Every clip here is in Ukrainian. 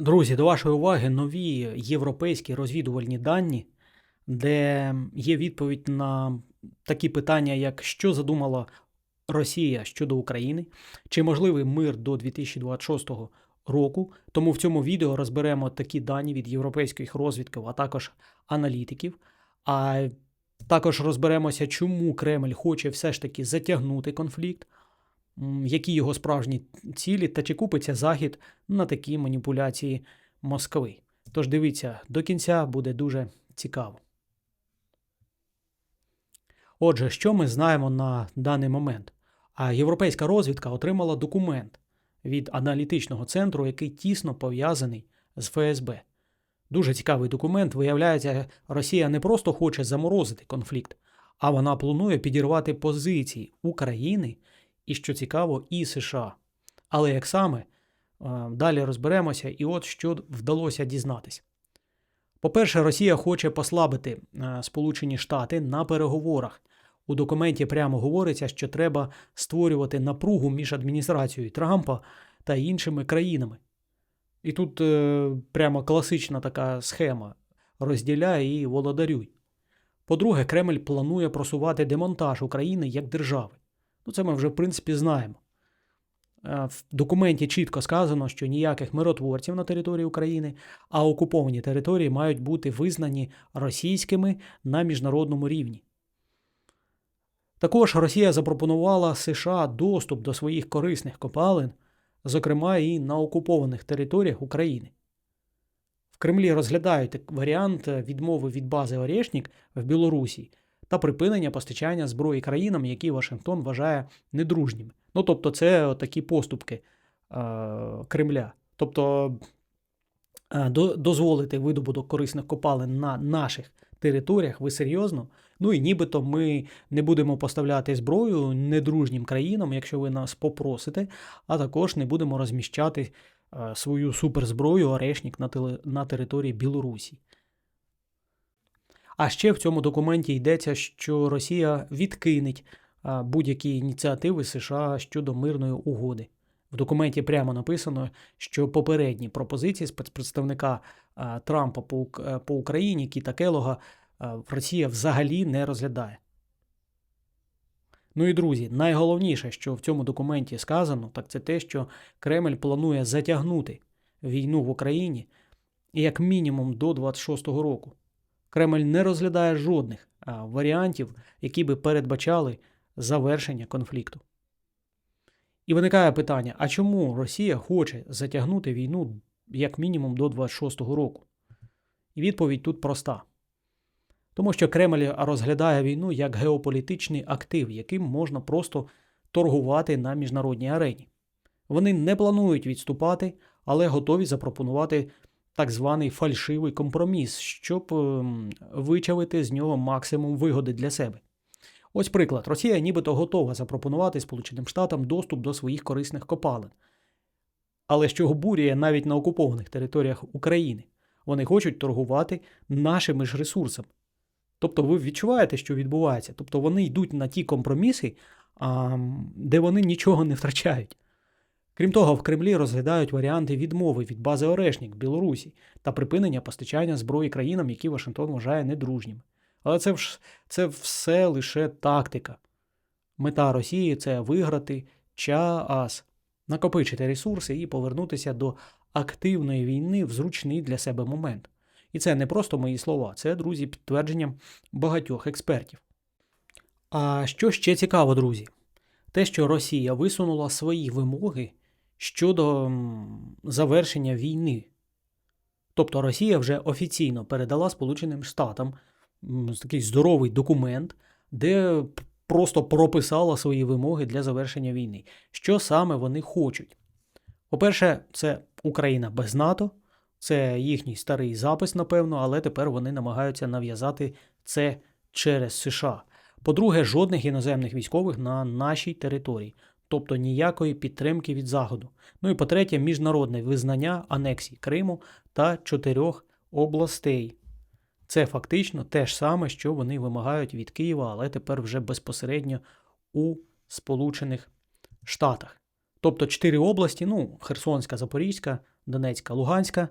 Друзі, до вашої уваги нові європейські розвідувальні дані, де є відповідь на такі питання, як що задумала Росія щодо України, чи можливий мир до 2026 року. Тому в цьому відео розберемо такі дані від європейських розвідків, а також аналітиків. А також розберемося, чому Кремль хоче все ж таки затягнути конфлікт, які його справжні цілі, та чи купиться Захід на такі маніпуляції Москви. Тож дивіться, до кінця буде дуже цікаво. Отже, що ми знаємо на даний момент? А європейська розвідка отримала документ від аналітичного центру, який тісно пов'язаний з ФСБ. Дуже цікавий документ. Виявляється, Росія не просто хоче заморозити конфлікт, а вона планує підірвати позиції України і, що цікаво, і США. Але як саме, е, далі розберемося, і от що вдалося дізнатися. По-перше, Росія хоче послабити е, Сполучені Штати на переговорах. У документі прямо говориться, що треба створювати напругу між адміністрацією Трампа та іншими країнами. І тут е, прямо класична така схема: розділяй і володарюй. По-друге, Кремль планує просувати демонтаж України як держави. Ну, це ми вже, в принципі, знаємо. Е, В документі чітко сказано, що ніяких миротворців на території України, а окуповані території мають бути визнані російськими на міжнародному рівні. Також Росія запропонувала США доступ до своїх корисних копалин, зокрема і на окупованих територіях України. В Кремлі розглядають варіант відмови від бази Орєшнік в Білорусі та припинення постачання зброї країнам, які Вашингтон вважає недружніми. Ну, тобто, це такі поступки е, Кремля. Тобто е, до, дозволити видобуток корисних копалин на наших територіях, ви серйозно? Ну і нібито ми не будемо поставляти зброю недружнім країнам, якщо ви нас попросите, а також не будемо розміщати е, свою суперзброю теле, на території Білорусі. А ще в цьому документі йдеться, що Росія відкинеть будь-які ініціативи США щодо мирної угоди. В документі прямо написано, що попередні пропозиції спецпредставника Трампа по, е, Україні Кіта Келога Росія взагалі не розглядає. Ну і друзі, найголовніше, що в цьому документі сказано, так це те, що Кремль планує затягнути війну в Україні як мінімум до 26-го року. Кремль не розглядає жодних варіантів, які би передбачали завершення конфлікту. І виникає питання: а чому Росія хоче затягнути війну як мінімум до 26-го року? І відповідь тут проста. Тому що Кремль розглядає війну як геополітичний актив, яким можна просто торгувати на міжнародній арені. Вони не планують відступати, але готові запропонувати так званий фальшивий компроміс, щоб ем, вичавити з нього максимум вигоди для себе. Ось приклад: Росія нібито готова запропонувати Сполученим Штатам доступ до своїх корисних копалин. Але що обурює навіть на окупованих територіях України, вони хочуть торгувати нашими ж ресурсами. Тобто ви відчуваєте, що відбувається. Тобто вони йдуть на ті компроміси, де вони нічого не втрачають. Крім того, в Кремлі розглядають варіанти відмови від бази Орешнік Білорусі та припинення постачання зброї країнам, які Вашингтон вважає недружніми. Але це, це все лише тактика. Мета Росії це виграти час, накопичити ресурси і повернутися до активної війни в зручний для себе момент. І це не просто мої слова, це, друзі, підтвердження багатьох експертів. А що ще цікаво, друзі? Те, що Росія висунула свої вимоги щодо завершення війни. Тобто Росія вже офіційно передала Сполученим Штатам такий здоровий документ, де просто прописала свої вимоги для завершення війни. Що саме вони хочуть? По-перше, це Україна без НАТО, це їхній старий запис, напевно, але тепер вони намагаються нав'язати це через США. По-друге, жодних іноземних військових на нашій території, тобто ніякої підтримки від Заходу. Ну і по-третє, міжнародне визнання анексії Криму та чотирьох областей. Це фактично те ж саме, що вони вимагають від Києва, але тепер вже безпосередньо у Сполучених Штатах. Тобто чотири області, ну, Херсонська, Запорізька, Донецька, Луганська,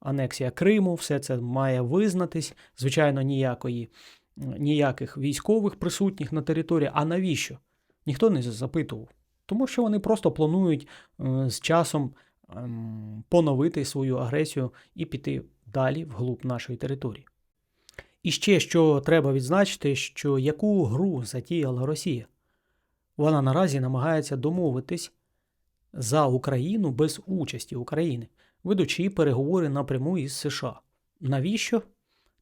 анексія Криму, все це має визнатись. Звичайно, ніякої, ніяких військових присутніх на території. А навіщо? Ніхто не запитував. Тому що вони просто планують е, з часом ем, поновити свою агресію і піти далі вглуб нашої території. І ще що треба відзначити, що яку гру затіяла Росія? Вона наразі намагається домовитись за Україну без участі України, ведучи переговори напряму із США. Навіщо?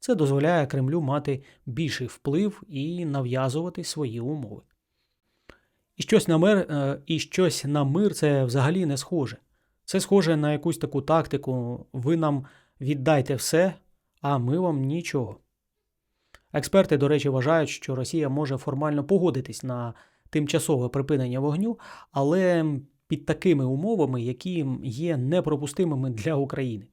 Це дозволяє Кремлю мати більший вплив і нав'язувати свої умови. І щось на мир, е, і щось на мир це взагалі не схоже. Це схоже на якусь таку тактику: ви нам віддайте все, а ми вам нічого. Експерти, до речі, вважають, що Росія може формально погодитись на тимчасове припинення вогню, але під такими умовами, які є непропустимими для України.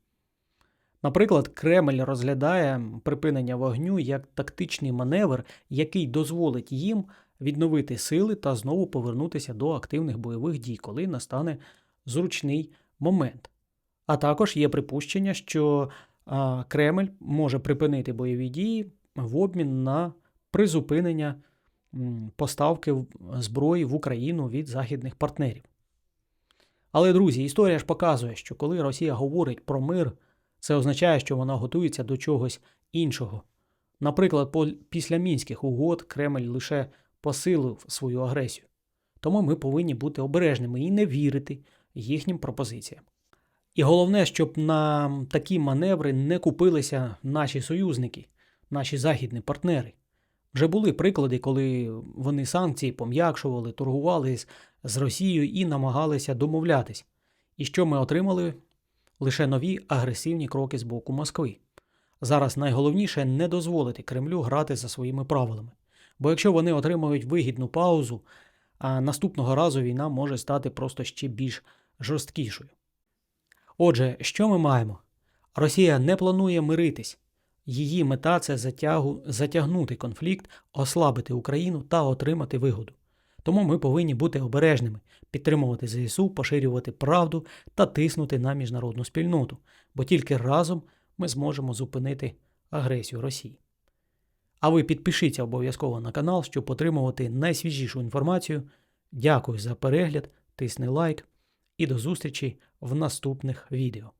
Наприклад, Кремль розглядає припинення вогню як тактичний маневр, який дозволить їм відновити сили та знову повернутися до активних бойових дій, коли настане зручний момент. А також є припущення, що Кремль може припинити бойові дії в обмін на призупинення поставки зброї в Україну від західних партнерів. Але, друзі, історія ж показує, що коли Росія говорить про мир, це означає, що вона готується до чогось іншого. Наприклад, після мінських угод Кремль лише посилив свою агресію. Тому ми повинні бути обережними і не вірити їхнім пропозиціям. І головне, щоб на такі маневри не купилися наші союзники, наші західні партнери. Вже були приклади, коли вони санкції пом'якшували, торгували з, Росією і намагалися домовлятись. І що ми отримали? Лише нові агресивні кроки з боку Москви. Зараз найголовніше не дозволити Кремлю грати за своїми правилами. Бо якщо вони отримають вигідну паузу, а наступного разу війна може стати просто ще більш жорсткішою. Отже, що ми маємо? Росія не планує миритись. Її мета це затягу, затягнути конфлікт, ослабити Україну та отримати вигоду. Тому ми повинні бути обережними, підтримувати ЗСУ, поширювати правду та тиснути на міжнародну спільноту, бо тільки разом ми зможемо зупинити агресію Росії. А ви підпишіться обов'язково на канал, щоб отримувати найсвіжішу інформацію. Дякую за перегляд, тисни лайк і до зустрічі в наступних відео.